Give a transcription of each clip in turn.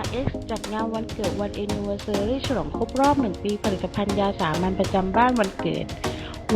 RX จัดงานวันเกิดวัน Anniversary ฉลองครบรอบ 1 ปีผลิตภัณฑ์ยาสามัญประจำบ้านวันเกิด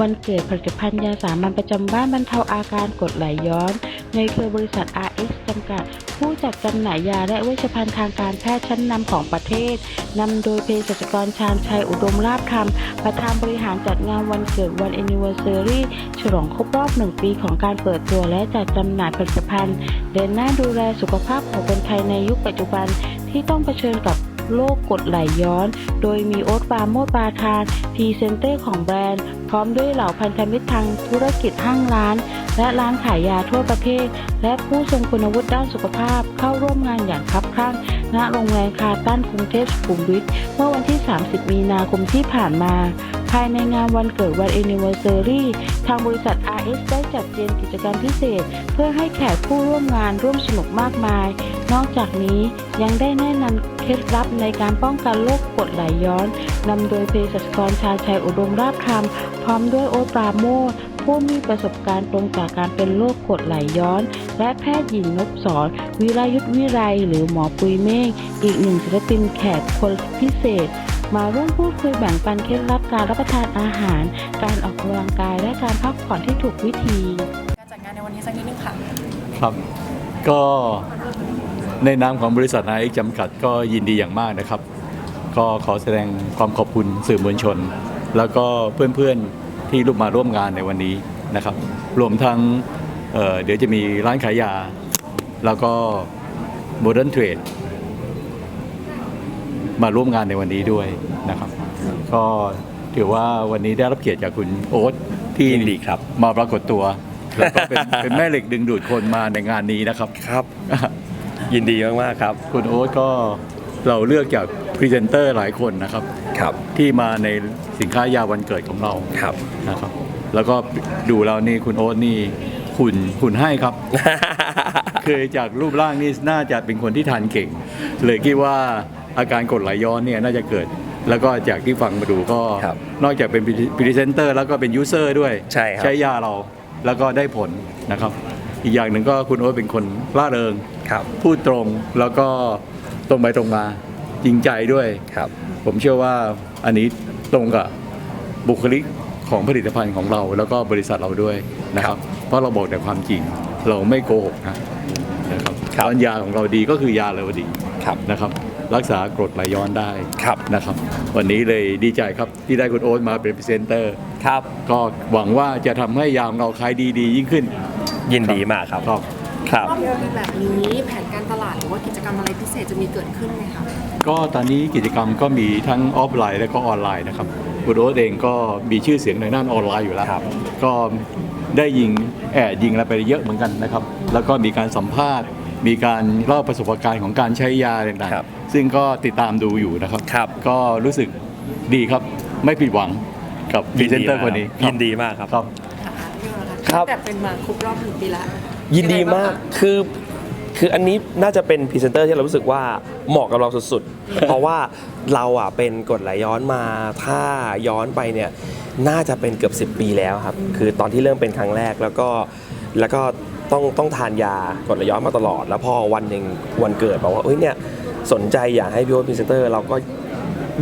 วันเกิดผลิตภัณฑ์ยาสามัญประจำบ้านบรรเทาอาการกดไหลย้อน ในเครือบริษัท RX จำกัด ผู้จัดจำหน่ายยาและเวชภัณฑ์ทางการแพทย์ชั้นนำของประเทศนำโดยเภสัชกรชาญชัยอุดมราชธรรม ประธานบริหารจัดงานวันเกิดวัน Anniversary ฉลองครบรอบ 1 ปีของการเปิดตัวและจัดจำหน่ายผลิตภัณฑ์ เดินหน้าดูแลสุขภาพของคนไทยในยุคปัจจุบัน ที่ต้องเผชิญกับโรคกรดไหลย้อน โดยมีโอ๊ตปราโมดปาทานพรีเซนเตอร์ของแบรนด์ พร้อมด้วยเหล่าพันธมิตรทางธุรกิจห้างร้าน และร้านขายยาทั่วประเทศ และผู้ทรงคุณวุฒิด้านสุขภาพเข้าร่วมงานอย่างคับข้างณโรงแรมคาตันกรุงเทพสุขุมวิทเมื่อวันที่ 30 มีนาคมที่ผ่านมา ภายในงานวันเกิดวัน Anniversary ทางบริษัท RS ได้จัดเตรียมกิจกรรมพิเศษ เพื่อให้แขกผู้ร่วมงานร่วมสนุกมากมาย นอกจากนี้ยังได้แนะนำเคล็ดลับในการป้องกันโรคกรดไหลย้อนนำโดยเภสัชกรชาชัยอุดมราชธรรมพร้อมด้วยโอตปราโมทผู้มีประสบการณ์ตรงจากการเป็นโรคกรดไหลย้อน และแพทย์หญิงนพสอนวิรายุทธวิไรหรือหมอปุยเมฆอีกหนึ่งศิลปินแขกคนพิเศษ มาร่วมพูดคุยแบ่งปันเคล็ดลับการรับประทานอาหาร การออกกำลังกายและการพักผ่อนที่ถูกวิธี การจัดงานในวันนี้สักนิดนึงค่ะ ครับ ก็ในนามของบริษัทนายจำกัดก็ยินดีอย่างมากนะครับ ก็ขอแสดงความขอบคุณสื่อมวลชน แล้วก็เพื่อนๆที่ร่วมมาร่วมงานในวันนี้นะครับ รวมทั้งเอ่อเดี๋ยวจะมีร้านขายยา แล้วก็โมเดิร์นเทรดมาร่วมงานในวันนี้ด้วยนะครับ ก็ถือว่าวันนี้ได้รับเกียรติจากคุณโอ๊ตที่ยินดีครับ มาปรากฏตัวแล้วก็เป็นเป็นแม่เหล็กดึงดูดคนมาในงานนี้นะครับครับ ยินดีมากๆครับ คุณโอ๊ตก็ เราเลือกจากพรีเซนเตอร์หลายคนนะครับ ครับ ที่มาในสินค้ายาวันเกิดของเราครับ นะครับ แล้วก็ดูแล้วนี่คุณโอ๊ตนี่หุ่นหุ่นให้ครับ คือจากรูปร่างนี่น่าจะเป็นคนที่ทานเก่ง เลยคิดว่าอาการกรดไหลย้อนเนี่ยน่าจะเกิด แล้วก็จากที่ฟังมาดูก็ ครับนอกจากเป็นพรีเซนเตอร์แล้วก็เป็นยูเซอร์ด้วยใช่ครับ ใช้ยาเราแล้วก็ได้ผลนะครับ อีกอย่างหนึ่งก็คุณโอ๊ตเป็นคนร่าเริง ครับ พูดตรงแล้วก็ ตรงไปตรงมาจริงใจด้วย ครับ ผมเชื่อว่าอันนี้ตรงกับบุคลิกของผลิตภัณฑ์ของเรา แล้วก็บริษัทเราด้วยนะครับ เพราะเราบอกแต่ความจริงเราไม่โกหกนะนะครับครับ ตอนยาของเราดีก็คือยาเราดีครับ นะครับรักษากรดไหลย้อนได้ครับ นะครับ วันนี้เลยดีใจครับที่ได้คุณโอ๊ตมาเป็นพรีเซนเตอร์ ครับ ก็หวังว่าจะทำให้ยาของเราขายดีๆยิ่งขึ้น ยินดีมากครับ ครับ ครับ รอบปีแบบนี้แผนการตลาดหรือว่ากิจกรรมอะไรพิเศษจะมีเกิดขึ้นไหมคะก็ตอนนี้กิจกรรมก็มีทั้งออฟไลน์และก็ออนไลน์นะครับคุณโอ๊ตเองก็มีชื่อเสียงในด้านออนไลน์อยู่แล้วครับ ก็ได้ยิงแอบยิงอะไรไปเยอะเหมือนกันนะครับ แล้วก็มีการสัมภาษณ์ มีการเล่าประสบการณ์ของการใช้ยาต่างครับๆซึ่งก็ติดตามดูอยู่นะครับ ครับ ก็รู้สึกดีครับไม่ผิดหวังกับพรีเซนเตอร์คนนี้ยินดีมากครับ ครับครับ แต่เป็นมาครบรอบหนึ่งปีละ ยินดีมากคือคืออันนี้น่าจะเป็นพรีเซนเตอร์ที่เรารู้สึกว่าเหมาะกับเราสุดๆ เพราะว่าเราอะเป็นกรดไหลย้อนมา ถ้าย้อนไปเนี่ยน่าจะเป็นเกือบ 10 ปีแล้วครับ คือตอนที่เริ่มเป็นครั้งแรกแล้วก็แล้วก็ต้องต้องทานยากรดไหลย้อนมาตลอด แล้วพอวันหนึ่งวันเกิดบอกว่าเอ้ยเนี่ยสนใจอยากให้พี่โอ๊ตพรีเซนเตอร์เราก็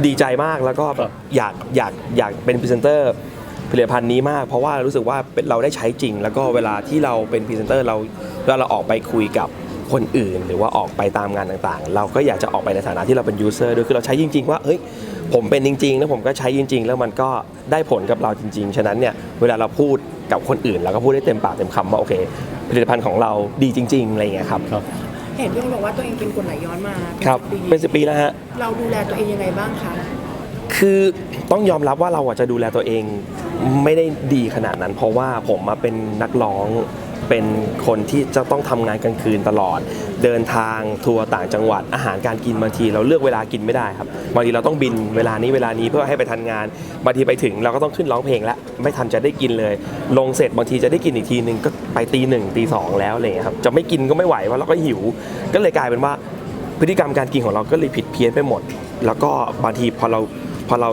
ดีใจมากแล้วก็แบบอยากอยากอยากเป็นพรีเซนเตอร์ ผลิตภัณฑ์นี้มาก เพราะว่ารู้สึกว่าเป็นเราได้ใช้จริง แล้วก็เวลาที่เราเป็นพรีเซนเตอร์เราเวลาเราออกไปคุยกับคนอื่น หรือว่าออกไปตามงานต่างๆ เราก็อยากจะออกไปในฐานะที่เราเป็นยูเซอร์ด้วยคือเราใช้จริง ๆ ว่าเฮ้ยผมเป็นจริงๆ แล้วผมก็ใช้จริง ๆ แล้วมันก็ได้ผลกับเราจริง ๆ ฉะนั้นเนี่ยเวลาเราพูดกับคนอื่นเราก็พูดได้เต็มปากเต็มคำว่าโอเค ผลิตภัณฑ์ของเราดีจริง ๆ อะไรอย่างเงี้ยครับครับเห็นพี่บอกว่าตัวเองเป็นกรดไหลย้อนมาครับเป็เป็นนสิสิบปีปีแล้วฮะ เราดูแลตัวเองยังไงบ้างคะ คือต้องยอมรับว่าเราอะจะดูแลตัวเอง ไม่ได้ดีขนาดนั้น เพราะว่าผมมาเป็นนักร้องเป็นคนที่จะต้องทำงานกลางคืนตลอด เดินทางทัวร์ต่างจังหวัดอาหารการกินบางที เราเลือกเวลากินไม่ได้ครับบางทีเราต้องบินเวลานี้เวลานี้เพื่อให้ไปทันงานบางทีไปถึงเราก็ต้องขึ้นร้องเพลงแล้วไม่ทันจะได้กินเลย ลงเสร็จบางทีจะได้กินอีกทีหนึ่งก็ไปตีหนึ่งตีสองแล้วอะไรอย่างเงี้ยครับจะไม่กินก็ไม่ไหวเพราะเราก็หิว ก็เลยกลายเป็นว่าพฤติกรรมการกินของเราก็เลยผิดเพี้ยนไปหมด แล้วก็บางทีพอเราพอเรา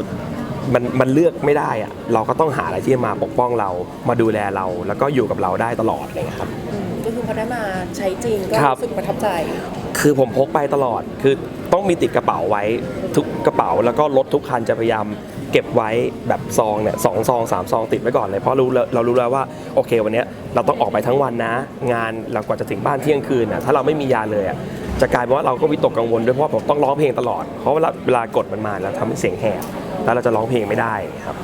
มันมันเลือกไม่ได้อะเราก็ต้องหาอะไรที่มาปกป้องเรามาดูแลเรา แล้วก็อยู่กับเราได้ตลอดอะไรอย่างเงี้ยครับอืมก็คือพอได้มาใช้จริงก็ครับ รู้สึกประทับใจคืคือผมพกไปตลอด คือต้องมีติดกระเป๋าไว้ทุกกระเป๋า แล้วก็รถทุกคันจะพยายามเก็บไว้แบบซองเนี่ยสองซองสามซองติดไว้ก่อนเลย เพราะรู้แล้วเรารู้แล้วว่าโอเควันเนี้ยเราต้องออกไปทั้งวันนะ งานเรากว่าจะถึงบ้านเที่ยงคืนน่ะถ้าเราไม่มียาเลยอะจะกลายเป็นว่าเราก็วิตกกังวลด้วยเพราะว่าผมต้องร้องเพลงตลอด เพราะเวลาเวลากดมันมาแล้วทำให้เสียงแหบ แล้วเราจะร้องเพลงไม่ได้ครับ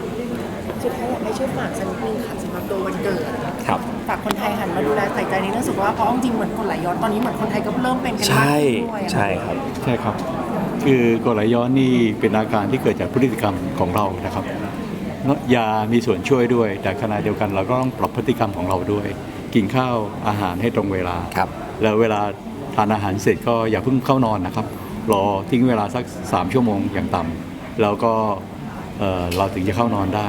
สุดท้ายอยากให้ช่วยฝากสักนิดนึงค่ะสำหรับตัววันเกิดครับฝากคนไทยหันมาดูแลใส่ใจในเรื่องสุขภาพเพราะเอาจริงๆเหมือนคนไหลย้อนตอนนี้เหมือนคนไทยก็เริ่มเป็นกันใช่มากขึ้นด้วยอะใช่ครับ ใช่ครับ คือกรดไหลย้อนนี่เป็นอาการที่เกิดจากพฤติกรรมของเรานะครับยามีส่วนช่วยด้วย แต่ขณะเดียวกันเราก็ต้องปรับพฤติกรรมของเราด้วย กินข้าวอาหารให้ตรงเวลา ครับ แล้วเวลาทานอาหารเสร็จก็อย่าเพิ่งเข้านอนนะครับ รอทิ้งเวลาสัก 3 ชั่วโมงอย่างต่ำแล้วก็ เอ่อเราถึงจะเข้านอนได้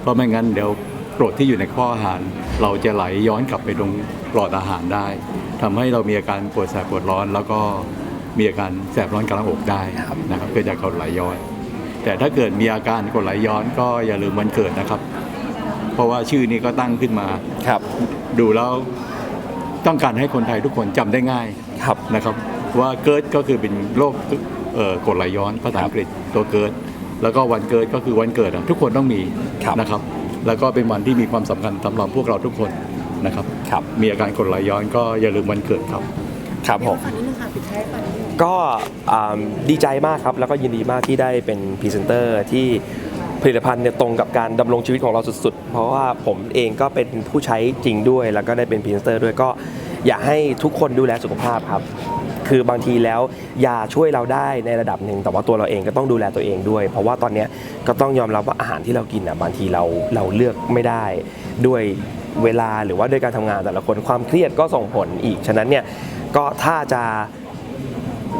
เพราะไม่งั้นเดี๋ยวกรดที่อยู่ในข้ออาหาร เราจะไหลย้อนกลับไปตรงหลอดอาหารได้ทำให้เรามีอาการปวดแสบปวดร้อน แล้วก็มีอาการแสบร้อนกลางอกได้นะครับเกิดจากกรดไหลย้อน แต่ถ้าเกิดมีอาการกรดไหลย้อนก็อย่าลืมวันเกิดนะครับ เพราะว่าชื่อนี้ก็ตั้งขึ้นมาครับ ดูแล้วต้องการให้คนไทยทุกคนจำได้ง่ายครับนะครับ ว่าเกิดก็คือเป็นโรคเอ่อกรดไหลย้อนภาษาอังกฤษตัวเกิด แล้วก็วันเกิดก็คือวันเกิดอะทุกคนต้องมีครับนะครับ แล้วก็เป็นวันที่มีความสำคัญสำหรับพวกเราทุกคนนะครับครับมีอาการกรดไหลย้อนก็อย่าลืมวันเกิดครับครับผมฝากนิดนึงค่ะปิดท้ายฝากนิดนึงก็อ่าดีใจมากครับ แล้วก็ยินดีมากที่ได้เป็นพรีเซนเตอร์ที่ผลิตภัณฑ์เนี่ยตรงกับการดำรงชีวิตของเราสุดๆ เพราะว่าผมเองก็เป็นผู้ใช้จริงด้วย แล้วก็ได้เป็นพรีเซนเตอร์ด้วยก็อยากให้ทุกคนดูแลสุขภาพครับ คือบางทีแล้วยาช่วยเราได้ในระดับหนึ่งแต่ว่าตัวเราเองก็ต้องดูแลตัวเองด้วย เพราะว่าตอนนี้ก็ต้องยอมรับว่าอาหารที่เรากินอะบางทีเราเราเลือกไม่ได้ด้วยเวลาหรือว่าด้วยการทำงานแต่ละคนความเครียดก็ส่งผลอีก ฉะนั้นเนี่ยก็ถ้าจะ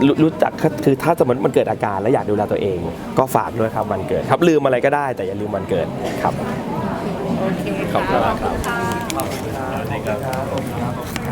รู้รู้จักคือถ้าสมมติมันเกิดอาการแล้วอยากดูแลตัวเอง ก็ฝากด้วยครับวันเกิดครับลืมอะไรก็ได้แต่อย่าลืมวันเกิดครับโอเคขอบคุณครับค่ะ